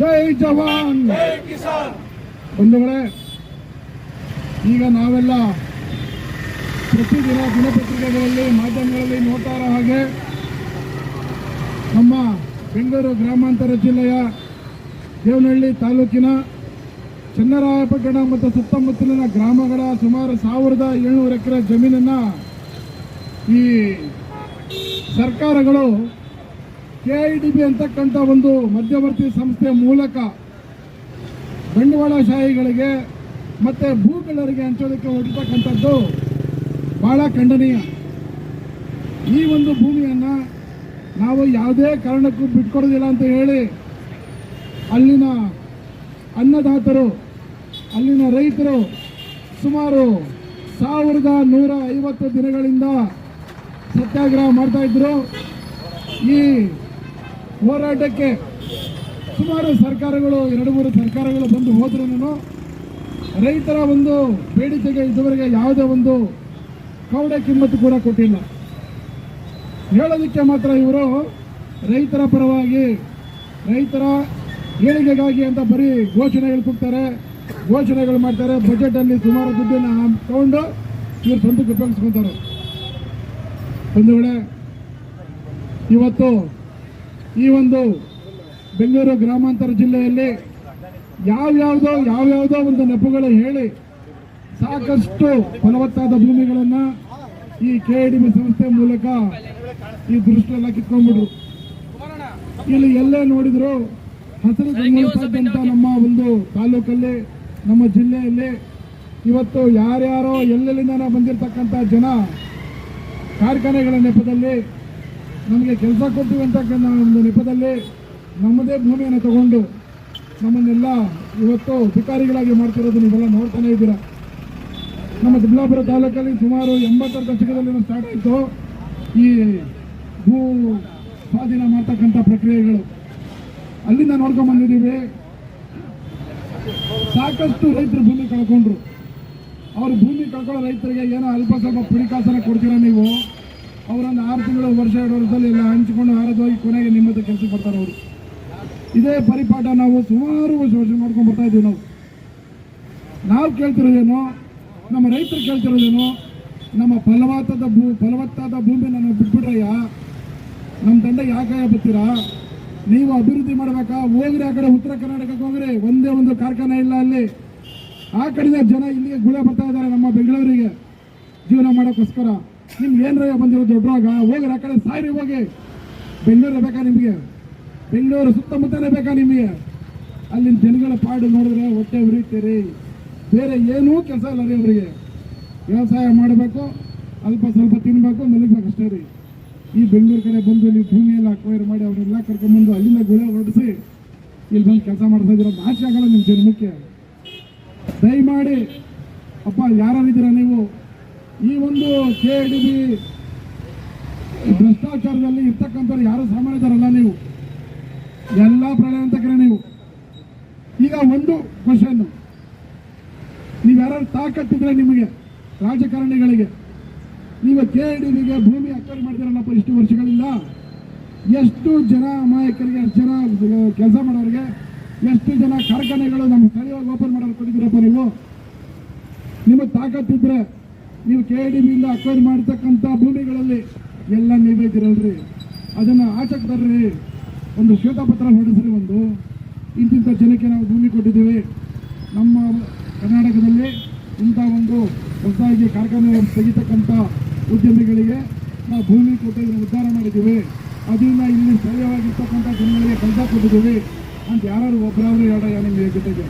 ಜೈ ಜವಾನ್. ಜೈ ಕಿಸಾನ್. ಬಂಧುಗಳೇ ಈಗ ನಾವೆಲ್ಲ ಪ್ರತಿದಿನ ದಿನಪತ್ರಿಕೆಗಳಲ್ಲಿ ಮಾಧ್ಯಮಗಳಲ್ಲಿ ನೋಡ್ತಾ ಇರೋ ಹಾಗೆ ನಮ್ಮ ಬೆಂಗಳೂರು ಗ್ರಾಮಾಂತರ ಜಿಲ್ಲೆಯ ದೇವನಹಳ್ಳಿ ತಾಲೂಕಿನ ಚನ್ನರಾಯಪಟ್ಟಣ ಮತ್ತು ಸುತ್ತಮುತ್ತಲಿನ ಗ್ರಾಮಗಳ ಸುಮಾರು ಸಾವಿರದ ಏಳ್ನೂರು ಎಕರೆ ಜಮೀನನ್ನು ಈ ಸರ್ಕಾರಗಳು ಕೆ ಐ ಡಿ ಬಿ ಅಂತಕ್ಕಂಥ ಒಂದು ಮಧ್ಯವರ್ತಿ ಸಂಸ್ಥೆ ಮೂಲಕ ಬಂಡವಾಳಶಾಹಿಗಳಿಗೆ ಮತ್ತೆ ಭೂಗಳರಿಗೆ ಹಂಚೋದಕ್ಕೆ ಹೊಡಿತಕ್ಕಂಥದ್ದು ಬಹಳ ಖಂಡನೀಯ. ಈ ಒಂದು ಭೂಮಿಯನ್ನು ನಾವು ಯಾವುದೇ ಕಾರಣಕ್ಕೂ ಬಿಟ್ಕೊಡೋದಿಲ್ಲ ಅಂತ ಹೇಳಿ ಅಲ್ಲಿನ ಅನ್ನದಾತರು, ಅಲ್ಲಿನ ರೈತರು ಸುಮಾರು ಸಾವಿರದ ನೂರ ಐವತ್ತು ದಿನಗಳಿಂದ ಸತ್ಯಾಗ್ರಹ ಮಾಡ್ತಾಯಿದ್ರು ಈ ಹೋರಾಟಕ್ಕೆ ಸುಮಾರು ಸರ್ಕಾರಗಳು, ಎರಡು ಮೂರು ಸರ್ಕಾರಗಳು ಬಂದು ಹೋದ್ರೂ ರೈತರ ಒಂದು ಬೇಡಿಕೆಗೆ ಇದುವರೆಗೆ ಯಾವುದೇ ಒಂದು ಕೌಡೆ ಕಿಮ್ಮತ್ತು ಕೂಡ ಕೊಟ್ಟಿಲ್ಲ. ಹೇಳೋದಕ್ಕೆ ಮಾತ್ರ ಇವರು ರೈತರ ಪರವಾಗಿ ರೈತರ ಏಳಿಗೆಗಾಗಿ ಅಂತ ಬರೀ ಘೋಷಣೆಗಳು ಕೊಡ್ತಾರೆ ಘೋಷಣೆಗಳು ಮಾಡ್ತಾರೆ, ಬಜೆಟಲ್ಲಿ ಸುಮಾರು ದುಡ್ಡನ್ನು ತಗೊಂಡು ಇವ್ರು ಸ್ವಂತಕ್ಕೆ ಉಪಯೋಗಿಸ್ಕೊತಾರೆ. ಒಂದು ವೇಳೆ ಇವತ್ತು ಈ ಒಂದು ಬೆಂಗಳೂರು ಗ್ರಾಮಾಂತರ ಜಿಲ್ಲೆಯಲ್ಲಿ ಯಾವ್ಯಾವುದೋ ಯಾವ್ಯಾವುದೋ ಒಂದು ನೆಪುಗಳು ಹೇಳಿ ಸಾಕಷ್ಟು ಫಲವತ್ತಾದ ಭೂಮಿಗಳನ್ನು ಈ ಕೆ ಸಂಸ್ಥೆ ಮೂಲಕ ಈ ದೃಷ್ಟಿಯೆಲ್ಲ ಕಿತ್ಕೊಂಡ್ಬಿಟ್ರು. ಇಲ್ಲಿ ಎಲ್ಲೇ ನೋಡಿದ್ರು ಹಸಿರು ಗಂಗೊಳಿಸಿದಂಥ ನಮ್ಮ ಒಂದು ತಾಲೂಕಲ್ಲಿ, ನಮ್ಮ ಜಿಲ್ಲೆಯಲ್ಲಿ ಇವತ್ತು ಯಾರ್ಯಾರೋ ಎಲ್ಲೆಲ್ಲಿಂದ ಬಂದಿರತಕ್ಕಂಥ ಜನ ಕಾರ್ಖಾನೆಗಳ ನೆಪದಲ್ಲಿ ನಮಗೆ ಕೆಲಸ ಕೊಡ್ತೀವಿ ಅಂತಕ್ಕಂಥ ಒಂದು ನೆಪದಲ್ಲಿ ನಮ್ಮದೇ ಭೂಮಿಯನ್ನು ತಗೊಂಡು ನಮ್ಮನ್ನೆಲ್ಲ ಇವತ್ತು ಅಧಿಕಾರಿಗಳಾಗಿ ಮಾಡ್ತಿರೋದು ನೀವೆಲ್ಲ ನೋಡ್ತಾನೆ ಇದ್ದೀರಾ? ನಮ್ಮ ಚಿಕ್ಕಬಳ್ಳಾಪುರ ತಾಲೂಕಲ್ಲಿ ಸುಮಾರು ಎಂಬತ್ತರ ದಶಕದಲ್ಲಿ ಸ್ಟಾರ್ಟ್ ಆಯಿತು. ಈ ಭೂ ಸ್ವಾಧೀನ ಮಾಡ್ತಕ್ಕಂಥ ಪ್ರಕ್ರಿಯೆಗಳು. ಅಲ್ಲಿಂದ ನೋಡ್ಕೊಂಡ್ ಬಂದಿದ್ದೀವಿ. ಸಾಕಷ್ಟು ರೈತರು ಭೂಮಿ ಕಳ್ಕೊಂಡ್ರು. ಅವ್ರ ಭೂಮಿ ಕಳ್ಕೊಳ್ಳೋ ರೈತರಿಗೆ ಏನೋ ಅಲ್ಪ ಸ್ವಲ್ಪ ಪುಡಿಕಾಸನ ಕೊಡ್ತೀರಾ ನೀವು? ಅವರೊಂದು ಆರು ತಿಂಗಳು ವರ್ಷ ಎರಡು ವರ್ಷದಲ್ಲಿ ಎಲ್ಲ ಹಂಚಿಕೊಂಡು ಆರೋಗ್ಯವಾಗಿ ಕೊನೆಗೆ ನಿಮ್ಮದು ಕೆಲಸಕ್ಕೆ ಬರ್ತಾರೆ ಅವರು. ಇದೇ ಪರಿಪಾಠ ನಾವು ಸುಮಾರು ವರ್ಷ ವರ್ಷ ಮಾಡ್ಕೊಂಡು ಬರ್ತಾ ಇದ್ದೀವಿ ನಾವು. ನಾವು ಕೇಳ್ತಿರೋದೇನು? ನಮ್ಮ ರೈತರು ಕೇಳ್ತಿರೋದೇನು? ನಮ್ಮ ಫಲವತ್ತಾದ ಭೂ, ಫಲವತ್ತಾದ ಭೂಮಿ ನಾವು ಬಿಟ್ಬಿಟ್ರಯ್ಯ? ನಮ್ಮ ತಂಡ ಯಾಕೆ ಬರ್ತೀರಾ ನೀವು ಅಭಿವೃದ್ಧಿ ಮಾಡ್ಬೇಕಾ? ಹೋಗ್ರಿ ಆ ಕಡೆ ಉತ್ತರ ಕರ್ನಾಟಕಕ್ಕೆ ಹೋಗ್ರಿ. ಒಂದೇ ಒಂದು ಕಾರ್ಖಾನೆ ಇಲ್ಲ ಅಲ್ಲಿ. ಆ ಕಡೆಯಿಂದ ಜನ ಇಲ್ಲಿಗೆ ಗುಳೆ ಬರ್ತಾ ಇದ್ದಾರೆ ನಮ್ಮ ಬೆಂಗಳೂರಿಗೆ. ಜೀವನ ಮಾಡೋಕ್ಕೋಸ್ಕರ. ನಿಮ್ಗೆ ಏನ್ರ ಬಂದಿರೋ ದೊಡ್ಡವಾಗ ಹೋಗ್ರ ಆ ಕಡೆ, ಸಾಯ್ರಿ ಹೋಗಿ. ಬೆಂಗಳೂರು ಬೇಕಾ ನಿಮಗೆ? ಬೆಂಗಳೂರು ಸುತ್ತಮುತ್ತನೇ ಬೇಕಾ ನಿಮಗೆ? ಅಲ್ಲಿನ ಜನಗಳ ಪಾಡು ನೋಡಿದ್ರೆ ಹೊಟ್ಟೆ ಉರಿತೀರಿ. ಬೇರೆ ಏನೂ ಕೆಲಸ ಇಲ್ಲ ರೀ ಅವರಿಗೆ. ವ್ಯವಸಾಯ ಮಾಡಬೇಕು, ಅಲ್ಪ ಸ್ವಲ್ಪ ತಿನ್ನಬೇಕು ಮಲಗಬೇಕು ಅಷ್ಟೇ ರೀ. ಈ ಬೆಂಗಳೂರು ಕಡೆ ಬಂದು ನೀವು ಭೂಮಿಯೆಲ್ಲ ಅಕ್ವೈರ್ ಮಾಡಿ ಅವರೆಲ್ಲ ಕರ್ಕೊಂಡ್ಬಂದು ಅಲ್ಲಿಂದ ಗುಳೆ ಹೊರಡಿಸಿ ಇಲ್ಲಿ ಬಂದು ಕೆಲಸ ಮಾಡ್ತಾ ಇದ್ದೀರ? ಭಾಷೆ ಆಗಲ್ಲ ನಿಮ್ಮ ಜನ್ಮಕ್ಕೆ ದಯಮಾಡಿ, ಅಪ್ಪ ಯಾರಿದ್ದೀರಾ ನೀವು? ಕೆ ಡಿ ಬಿ ಭ್ರಷ್ಟಾಚಾರದಲ್ಲಿ ಇರ್ತಕ್ಕಂಥವ್ರು ಯಾರು ಸಾಮಾನ್ಯದರಲ್ಲ ನೀವು? ಎಲ್ಲ ಪ್ರಳಯಾಂತಕರೇ ನೀವು. ಈಗ ಒಂದು ಕ್ವಶನ್ ನೀವು ಯಾರು ತಾಕತ್ತಿದ್ರೆ ನಿಮಗೆ, ರಾಜಕಾರಣಿಗಳಿಗೆ, ನೀವು ಕೆ ಡಿ ಬಿಗೆ ಭೂಮಿ ಅಕ್ವೈರ್ ಮಾಡ್ತೀರಲ್ಲಪ್ಪ ಇಷ್ಟು ವರ್ಷಗಳಿಂದ? ಎಷ್ಟು ಜನ ಅಮಾಯಕರಿಗೆ ಜನ ಕೆಲಸ ಮಾಡೋರಿಗೆ, ಎಷ್ಟು ಜನ ಕಾರ್ಖಾನೆಗಳು ನಮ್ಮ ಸ್ಥಳೀಯವಾಗಿ ಓಪನ್ ಮಾಡೋರು ಕೊಟ್ಟಿದ್ದೀರಪ್ಪ ನೀವು? ನಿಮಗೆ ತಾಕತ್ತಿದ್ರೆ ನೀವು ಕೆ ಡಿ ಬಿಯಿಂದ ಅಕ್ವೈರ್ ಮಾಡ್ತಕ್ಕಂಥ ಭೂಮಿಗಳಲ್ಲಿ ಎಲ್ಲ ನೀವೇದಿರಲ್ರಿ ಅದನ್ನು ಆಚೆಗೆ ಬರ್ರಿ. ಒಂದು ಶ್ವೇತಪತ್ರ ಹೊರಡಿಸ್ರಿ ಒಂದು. ಇಂತಿಂಥ ಜನಕ್ಕೆ ನಾವು ಭೂಮಿ ಕೊಟ್ಟಿದ್ದೀವಿ. ನಮ್ಮ ಕರ್ನಾಟಕದಲ್ಲಿ ಇಂಥ ಒಂದು ಹೊಸದಾಗಿ ಕಾರ್ಖಾನೆ ತೆಗಿತಕ್ಕಂಥ ಉದ್ಯಮಿಗಳಿಗೆ ನಾವು ಭೂಮಿ ಕೊಟ್ಟು ಉದ್ಧಾರ ಮಾಡಿದ್ದೀವಿ. ಅದರಿಂದ ಇಲ್ಲಿ ಸ್ಥಳೀಯವಾಗಿರ್ತಕ್ಕಂಥ ಜನಗಳಿಗೆ ಕೆಲಸ ಕೊಟ್ಟಿದ್ದೀವಿ. ಅಂತ ಯಾರು ಒಬ್ಬರಾದ್ರು ಎರಡ ನಿಮಗೆ ಜೊತೆಗೆ